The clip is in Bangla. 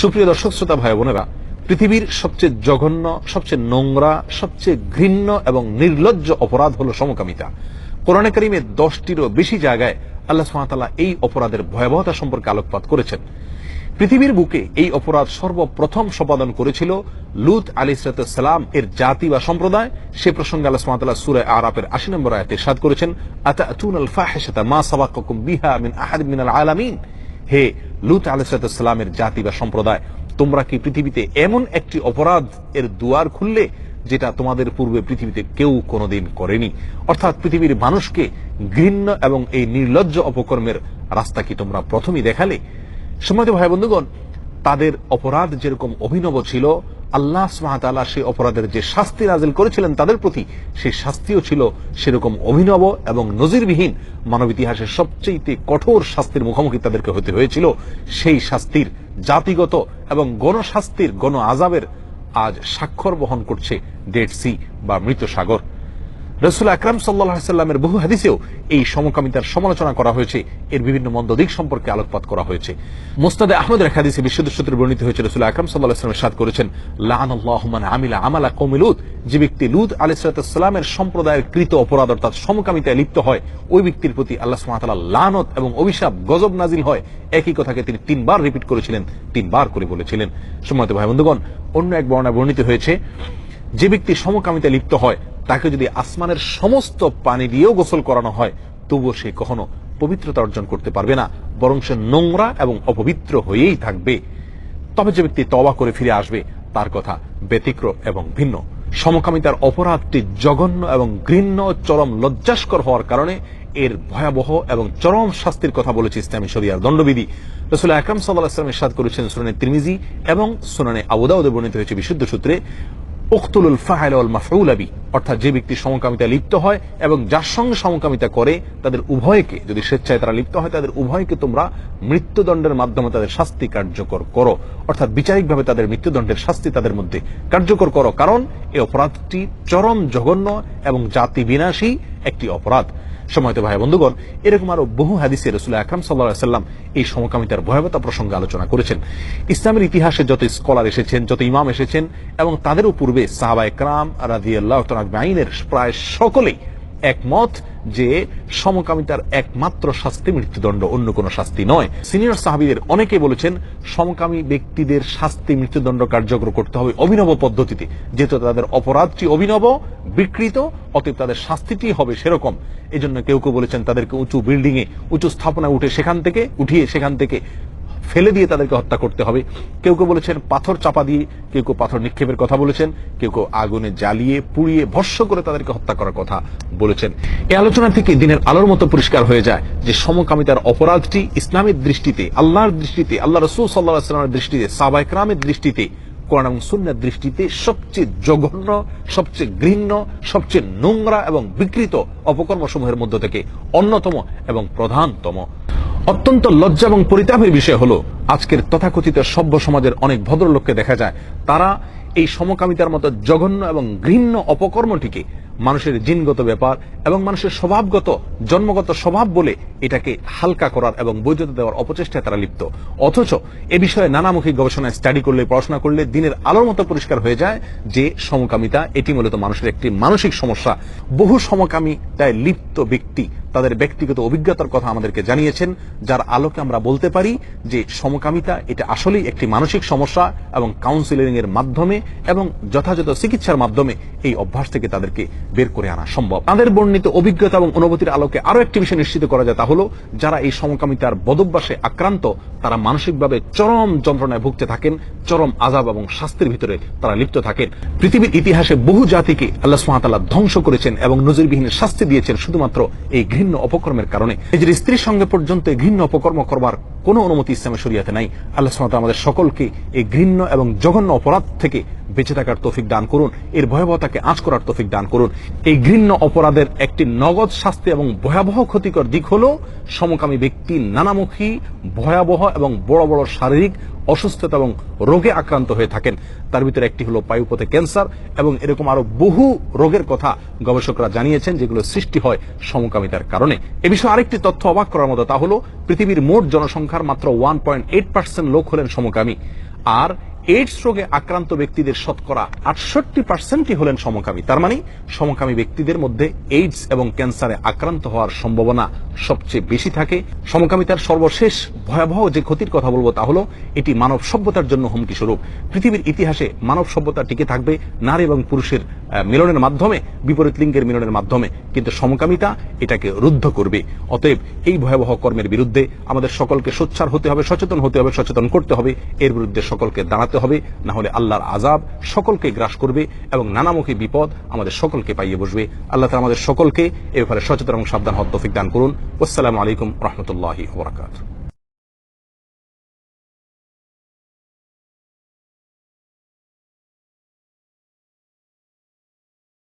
সুপ্রিয় দর্শক, শ্রোতা ভাই বোনেরা, পৃথিবীর সবচেয়ে জঘন্য, সবচেয়ে নোংরা, সবচেয়ে ঘৃণ্য এবং নির্লজ্জ অপরাধ হল সমকামিতা। কোরআনে করিমের দশটিরও বেশি জায়গায় আল্লাহ সুহাতাল্লাহ এই অপরাধের ভয়াবহতা সম্পর্কে আলোকপাত করেছেন। পৃথিবীর বুকে এই অপরাধ সর্বপ্রথম সম্পাদন করেছিল লুত আলী সালাম, এর জাতি বা সম্প্রদায়। সে প্রসঙ্গে আল্লাহ সুরে আরাপের আশি নম্বর আয়াতে সাদ করেছেন আতাতুন আল ফাহিশাতা মা সাবাকাকুম বিহা মিন আহাদ মিনাল আলামিন? হে লুত আলসালামের জাতি বা সম্প্রদায়, তোমরা কি পৃথিবীতে এমন একটি অপরাধ এর দুয়ার খুললে যেটা তোমাদের পূর্বে পৃথিবীতে কেউ কোনোদিন করেনি? অর্থাৎ পৃথিবীর মানুষকে ঘৃণ্য এবং এই নির্লজ্জ অপকর্মের রাস্তা কি তোমরা প্রথমেই দেখালে? সময় ভাই বন্ধুগণ তাদের অপরাধ যেরকম অভিনব ছিল আল্লাহ সুহাতালা সেই অপরাধের যে শাস্তি নাজিল করেছিলেন তাদের প্রতি সেই শাস্তিও ছিল সেরকম অভিনব এবং নজিরবিহীন। মানব ইতিহাসের সবচেয়ে কঠোর শাস্তির মুখোমুখি তাদেরকে হতে হয়েছিল সেই শাস্তির জাতিগত এবং গণশাস্তির গণ আজাবের আজ স্বাক্ষর বহন করছে ডেড সি বা মৃত সাগর। রসুল আকরাম সাল্লামের বহু হাদিসেও এই সমকামিতার সমালোচনা করা হয়েছে। এর বিভিন্ন মন্দ দিক সম্পর্কে আলোকপাত করা হয়েছে। মোস্তাদে আহমদের এক হাদিসে বিশুদ্ধ সূত্রে বর্ণিত হয়েছে, রসুল আকরাম সাল্লাহামের সাদ করেছেন লাহান আমিলা আমালা কমিলুদ যে ব্যক্তি লুদ আলিসালামের সম্প্রদায়ের কৃত অপরাধ অর্থাৎ সমকামিতায় লিপ্ত হয়, ওই ব্যক্তির প্রতি আল্লাহ সুমাতাল্লাহ লানত এবং অভিশাপ, গজব নাজিল হয়। একই কথাকে তিনি তিনবার রিপিট করেছিলেন, তিনবার করে বলেছিলেন। সময়ত ভাই বন্ধুগণ অন্য এক বর্ণা বর্ণিত হয়েছে, যে ব্যক্তি সমকামিতায় লিপ্ত হয় তাকে যদি আসমানের সমস্ত পানি দিয়েও গোসল করানো হয়, তবুও সে কখনো পবিত্রতা অর্জন করতে পারবে না, বরং সে নোংরা এবং অপবিত্র হয়েই থাকবে। তবে যে ব্যক্তি তবা করে ফিরে আসবে, তার কথা ব্যতিক্রম এবং ভিন্ন। সমকামিতার অপরাধটি জঘন্য এবং ঘৃণ্য চরম লজ্জাস্কর হওয়ার কারণে এর ভয়াবহ এবং চরম শাস্তির কথা বলেছে ইসলামী শরিয়ার দণ্ডবিধি। রসুল আকরাম সাল্লাহ ইসলাম ইসাদ করেছেন সুনানে তিরমিজি এবং সুনানে আবুদাউদে বর্ণিত হয়েছে বিশুদ্ধ সূত্রে। উখতুলুল ফাহাইল মাফউল আবি অর্থাৎ যে ব্যক্তি সমকামিতা লিপ্ত হয় এবং যার সঙ্গে সমকামিতা করে, তাদের উভয়কে, যদি স্বেচ্ছায় তারা লিপ্ত হয়, তাদের উভয়কে তোমরা মৃত্যুদণ্ডের মাধ্যমে তাদের শাস্তি কার্যকর করো। অর্থাৎ বিচারিকভাবে তাদের মৃত্যুদণ্ডের শাস্তি তাদের মধ্যে কার্যকর করো। কারণ, এই অপরাধটি চরম জঘন্য এবং জাতি বিনাশী একটি অপরাধ। সময়ত ভাই বন্ধুগণ, এরকম আরও বহু হাদিসে রসুল আকরাম সাল্লা সাল্লাম এই সমকামিতার ভয়াবতা প্রসঙ্গে আলোচনা করেছেন। ইসলামের ইতিহাসে যত স্কলার এসেছেন, যত ইমাম এসেছেন এবং তাদেরও পূর্বে সাহাবা একরাম রাজি আল্লাহ আইনের প্রায় সকলেই একমত যে সমকামিতার একমাত্র শাস্তি মৃত্যুদণ্ড, অন্য কোনো শাস্তি নয়। সিনিয়র সাহাবিদের অনেকে বলেছেন, সমকামী ব্যক্তিদের শাস্তি মৃত্যুদণ্ড কার্যকর করতে হবে অভিনব পদ্ধতিতে। যেহেতু তাদের অপরাধটি অভিনব, বিকৃত, অতএব তাদের শাস্তিটি হবে সেরকম। এই জন্য কেউ কেউ বলেছেন, তাদেরকে উঁচু বিল্ডিং এ উঁচু স্থাপনা উঠে সেখান থেকে, উঠিয়ে সেখান থেকে ফেলে দিয়ে তাদেরকে হত্যা করতে হবে। কেউ কেউ বলেছেন পাথর চাপা দিয়ে, কেউ কেউ পাথর নিক্ষেপের কথা বলেছেন, কেউ কেউ আগুনে জ্বালিয়ে, পুড়িয়ে, ভস্য করে তাদেরকে হত্যা করার কথা বলেছেন। এই আলোচনা থেকে দিনের আলোর মতো পরিষ্কার হয়ে যায় যে সমকামিতার অপরাধটি ইসলামের দৃষ্টিতে, আল্লাহর দৃষ্টিতে, আল্লাহ রসুল সাল্লাহ আসলামের দৃষ্টিতে সাবাইকরামের দৃষ্টিতে, কোরআন এবং সুন্নার দৃষ্টিতে সবচেয়ে জঘন্য, সবচেয়ে ঘৃণ্য, সবচেয়ে নোংরা এবং বিকৃত অপকর্মসমূহের মধ্য থেকে অন্যতম এবং প্রধানতম। অত্যন্ত লজ্জা এবং পরিতাপের বিষয় হলো, আজকের তথাকথিত সভ্য সমাজের অনেক ভদ্রলোককে দেখা যায়, তারা এই সমকামিতার মতো জঘন্য এবং ঘৃণ্য অপকর্মটিকে মানুষের জিনগত ব্যাপার এবং মানুষের স্বভাবগত, জন্মগত স্বভাব বলে এটাকে হালকা করার এবং বৈধতা দেওয়ার অপচেষ্টায় তারা লিপ্ত। অথচ এ বিষয়ে নানামুখী গবেষণায় স্টাডি করলে, পড়াশোনা করলে দিনের আলোর মতো পরিষ্কার হয়ে যায় যে সমকামিতা এটি মূলত মানুষের একটি মানসিক সমস্যা। বহু সমকামিতায় লিপ্ত ব্যক্তি তাদের ব্যক্তিগত অভিজ্ঞতার কথা আমাদেরকে জানিয়েছেন, যার আলোকে আমরা বলতে পারি যে সমকামিতা এটা আসলেই একটি মানসিক সমস্যা এবং কাউন্সিলিং এর মাধ্যমে এবং যথাযথ চিকিৎসার মাধ্যমে এই অভ্যাস থেকে তাদেরকে বের করে আনা সম্ভব। তাদের বর্ণিত অভিজ্ঞতা এবং অনুভূতির আলোকে আরও একটি বিষয় নিশ্চিত করা যায়, তা হলো যারা এই সমকামিতার বদভ্যাসে আক্রান্ত, তারা মানসিকভাবে চরম যন্ত্রণায় ভুগতে থাকেন, চরম আজাব এবং শাস্তির ভিতরে তারা লিপ্ত থাকেন। পৃথিবীর ইতিহাসে বহু জাতিকে আল্লাহ সুহাতাল্লাহ ধ্বংস করেছেন এবং নজিরবিহীন শাস্তি দিয়েছেন, শুধুমাত্র এই ঘৃণ্য অপকর্মের কারণে। নিজের স্ত্রীর সঙ্গে পর্যন্ত এই ঘৃণ্য অপকর্ম করবার কোনো অনুমতি ইসলামের শরিয়াতে নাই। আল্লাহ আমাদের সকলকে এই ঘৃণ্য এবং জঘন্য অপরাধ থেকে বেঁচে থাকার তৌফিক দান করুন, এর ভয়াবহতাকে আঁচ করার তৌফিক দান করুন। এই ঘৃণ্য অপরাধের একটি নগদ শাস্তি এবং ভয়াবহ ক্ষতিকর দিক হল সমকামী ব্যক্তি নানামুখী, ভয়াবহ এবং বড় বড় শারীরিক অসুস্থতা এবং রোগে আক্রান্ত হয়ে থাকেন। তার ভিতরে একটি হলো পায়ুপথে ক্যান্সার এবং এরকম আরও বহু রোগের কথা গবেষকরা জানিয়েছেন, যেগুলো সৃষ্টি হয় সমকামিতার কারণে। এ বিষয়ে আরেকটি তথ্য অবাক করার মতো তা হলো, পৃথিবীর মোট জনসংখ্যার মাত্র ওয়ান পয়েন্ট এইট পার্সেন্ট লোক হলেন সমকামী। আর এইডস রোগে আক্রান্ত ব্যক্তিদের শতকরা আটষট্টি পার্সেন্টই হলেন সমকামী। তার মানে সমকামী ব্যক্তিদের মধ্যে এইডস এবং ক্যান্সারে আক্রান্ত হওয়ার সম্ভাবনা সবচেয়ে বেশি থাকে। সমকামিতার সর্বশেষ ভয়াবহ যে ক্ষতির কথা বলব তা হলো, এটি মানব সভ্যতার জন্য হুমকি স্বরূপ। পৃথিবীর ইতিহাসে মানব সভ্যতা টিকে থাকবে নারী এবং পুরুষের মিলনের মাধ্যমে, বিপরীত লিঙ্গের মিলনের মাধ্যমে। কিন্তু সমকামিতা এটাকে রুদ্ধ করবে। অতএব এই ভয়াবহ কর্মের বিরুদ্ধে আমাদের সকলকে সোচ্চার হতে হবে, সচেতন হতে হবে, সচেতন করতে হবে। এর বিরুদ্ধে সকলকে দাঁড়াতে হবে, না হলে আল্লাহর আজাব সকলকে গ্রাস করবে এবং নানামুখী বিপদ আমাদের সকলকে পাইয়ে বসবে। আল্লাহ তালা আমাদের সকলকে এ ব্যাপারে সচেতন এবং সাবধান হত্তফিক তৌফিক দান করুন। আসসালামু আলাইকুম রহমতুল্লাহি